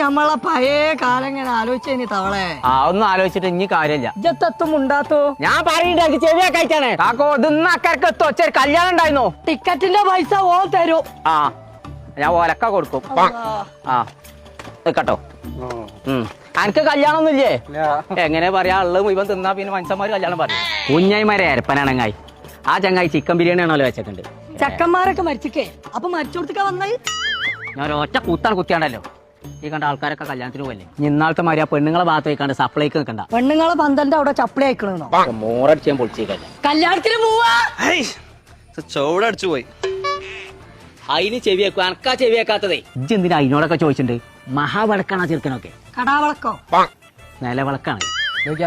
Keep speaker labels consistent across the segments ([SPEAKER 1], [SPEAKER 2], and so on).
[SPEAKER 1] ഞമ്മളെ പഴയ കാലം ഇങ്ങനെ ആലോചിച്ചേനി തവളെ.
[SPEAKER 2] ആ ഒന്നും ആലോചിച്ചിട്ട് ഇനി കാര്യമില്ല.
[SPEAKER 1] ഇജ്ജത്തെത്തും ഉണ്ടാത്തോ
[SPEAKER 2] ഞാൻ പറയണ്ടാക്കി ചെവിയൊക്കെ അയച്ചാണ് കാക്കോ ഇതൊന്നും അക്കരക്ക് എത്തോ ചെറിയ കല്യാണം ഉണ്ടായിരുന്നോ?
[SPEAKER 1] ടിക്കറ്റിന്റെ പൈസ ഓ തരൂ.
[SPEAKER 2] ആ ഞാൻ ഒലക്ക കൊടുക്കും. ആ കേട്ടോ അനക്ക് കല്യാണം ഒന്നുമില്ലേ എങ്ങനെ പറയാ ഉള്ളത് മുഴുവൻ തിന്നാ പിന്നെ മനുഷ്യന്മാര് കല്യാണം പറയും. കുഞ്ഞായിമാരെ അരപ്പനാണങ്ങായി. ആ ചങ്ങായി ചിക്കൻ ബിരിയാണി ആണല്ലോ വെച്ചിട്ടുണ്ട്
[SPEAKER 1] ചക്കന്മാരൊക്കെ മരിച്ചിക്കേ. അപ്പൊ മരിച്ചു മരിച്ചോടത്തേക്കാ വന്നായി
[SPEAKER 2] ഞാൻ ഒറ്റ കുത്താണ് കുത്തിയാണ്ടല്ലോ. ഈ കണ്ട ആൾക്കാരൊക്കെ കല്യാണത്തിന് പോകല്ലേ ഇന്നാളത്തെ മാതിരി ആ പെണ്ണുങ്ങളെ ഭാഗത്ത് വെക്കാണ്ട് സപ്ലൈക്ക് നിൽക്കണ്ട
[SPEAKER 1] പെണ്ണുങ്ങളെ പന്തന്റെ അവിടെ ചപ്പിളി
[SPEAKER 2] ഞാൻ പൊളിച്ചേക്കല്ലേ
[SPEAKER 1] കല്യാണത്തിന് പോവാ?
[SPEAKER 3] ചൂടടിച്ചു പോയി.
[SPEAKER 2] അതിന് ചെവി വെക്കും അനക്കാ ചെവി വെക്കാത്തതേ. ഇജ്ജ് എന്തിനാ അതിനോടൊക്കെ ചോദിച്ചിട്ടുണ്ട് മഹാവിളക്കാണ് ആ ചെറുക്കനൊക്കെ.
[SPEAKER 1] കടാവിളക്കോ
[SPEAKER 2] നിലവിളക്കാണ്.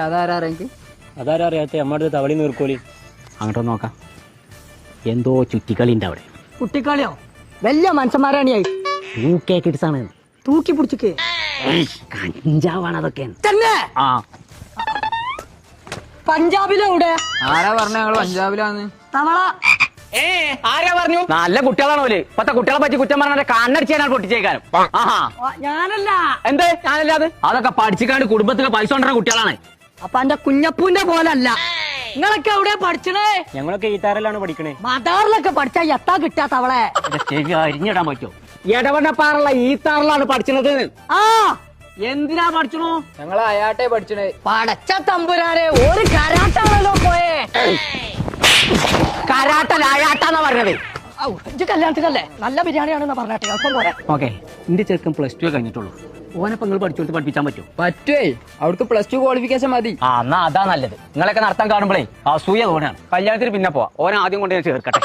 [SPEAKER 4] അതാരാരെങ്കിൽ
[SPEAKER 5] അതാരും അറിയാത്ത? അമ്മയുടെ തവളി നീർക്കോലി.
[SPEAKER 2] അങ്ങോട്ട് നോക്കാം. എന്തോ ചുറ്റിക്കളി ഉണ്ട് അവിടെ.
[SPEAKER 1] കുട്ടിക്കളിയോ? വലിയ മനുഷ്യന്മാരാണ് ഈ
[SPEAKER 2] യു കെ കിഡ്സ് ആണ്.
[SPEAKER 1] തൂക്കി പിടിച്ചിക്കേ.
[SPEAKER 2] കഞ്ചാവാണ് അതൊക്കെ.
[SPEAKER 1] തന്നെ.
[SPEAKER 2] ആ.
[SPEAKER 1] പഞ്ചാബിലെവിടെ
[SPEAKER 4] ആരാ പറഞ്ഞ ഞങ്ങൾ പഞ്ചാബിലാന്ന്?
[SPEAKER 1] തവള.
[SPEAKER 2] ഏ ആരാ പറഞ്ഞു? നല്ല കുട്ടികളാണ് ഓൽ. ഇപ്പത്തെ കുട്ടികളെ പറ്റി കുറ്റം പറഞ്ഞ കണ്ണടിച്ചാണ് പൊട്ടിച്ചേക്കാനും. ആഹാ.
[SPEAKER 1] ഞാനല്ല.
[SPEAKER 2] എന്ത്? ഞാനല്ലാതെ അതൊക്കെ പഠിച്ചിക്കാണ്ട് കുടുംബത്തിലെ പൈസ കൊണ്ടുവരുന്ന കുട്ടികളാണ്.
[SPEAKER 1] അപ്പൊ എന്റെ കുഞ്ഞപ്പൂന്റെ പോലല്ല. നിങ്ങളൊക്കെ എവിടെ പഠിച്ചണേ?
[SPEAKER 5] ഞങ്ങളൊക്കെ ഈത്താറിലാണ് പഠിക്കണേ.
[SPEAKER 1] മദാറിലൊക്കെ പഠിച്ചാ എത്താ കിട്ടാത്ത
[SPEAKER 2] അവളെ? ചെവി അരിഞ്ഞിടാൻ പറ്റുമോ? എടവണ്ണപ്പാറുള്ള ഈത്താറിലാണ് പഠിച്ചത്
[SPEAKER 1] ആ.
[SPEAKER 2] എന്തിനാ പഠിച്ചണോ?
[SPEAKER 4] ഞങ്ങൾ അയാട്ടെ പഠിച്ചണേ.
[SPEAKER 1] പടച്ച തമ്പുരാനെ ഒരു കരാട്ടാണല്ലോ പോയേ.
[SPEAKER 2] കരാട്ടലായാട്ടാന്നാ പറഞ്ഞത്.
[SPEAKER 1] ഔ, ഇജ്ജ് കല്യാണത്തിനല്ലേ? നല്ല ബിരിയാണിയാണെന്ന് പറഞ്ഞാട്ടെ അല്പം പോരെ.
[SPEAKER 2] ഓക്കെ എന്റെ ചെറുക്കൻ പ്ലസ് ടു കഴിഞ്ഞിട്ടുള്ളൂ. ഓനപ്പം നിങ്ങൾ
[SPEAKER 4] പറ്റുവേ അവിടക്ക് പ്ലസ് ടു ക്വാളിഫിക്കേഷൻ മതി.
[SPEAKER 2] ആ എന്നാ അതാ നല്ലത്. നിങ്ങളൊക്കെ നടത്താൻ കാണുമ്പോഴേ അസൂയ തോന്നാണ്. കല്യാണത്തിന് പിന്നെ പോവാ. ഓൻ ആദ്യം കൊണ്ട് ഞാൻ ചേർക്കട്ടെ.